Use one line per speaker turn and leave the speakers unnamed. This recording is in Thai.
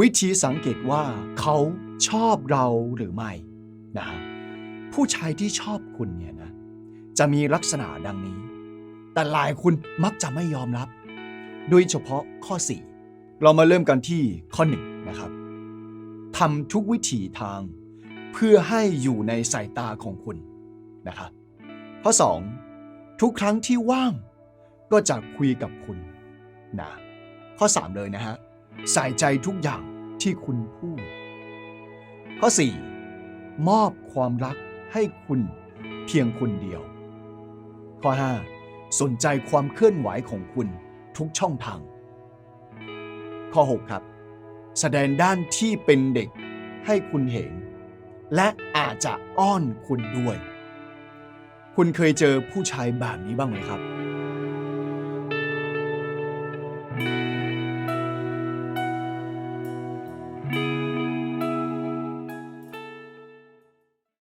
วิธีสังเกตว่าเขาชอบเราหรือไม่นะฮะผู้ชายที่ชอบคุณเนี่ยนะจะมีลักษณะดังนี้ แต่หลายคุณมักจะไม่ยอมรับ โดยเฉพาะข้อ 4 เรามาเริ่มกันที่ข้อ 1 นะครับทำทุกวิถีทาง เพื่อให้อยู่ในสายตาของคุณนะครับข้อ 2 ทุกครั้งที่ว่างก็จะคุยกับคุณนะข้อ 3 เลยนะฮะ ใส่ใจทุกอย่างที่คุณพูด ข้อ 4 มอบความรักให้คุณเพียงคนเดียว ข้อ 5 สนใจความเคลื่อนไหวของคุณทุกช่องทาง ข้อ 6 ครับ แสดงด้านที่เป็นเด็กให้คุณเห็น และอาจจะอ้อนคุณด้วย คุณเคยเจอผู้ชายแบบนี้บ้างไหมครับ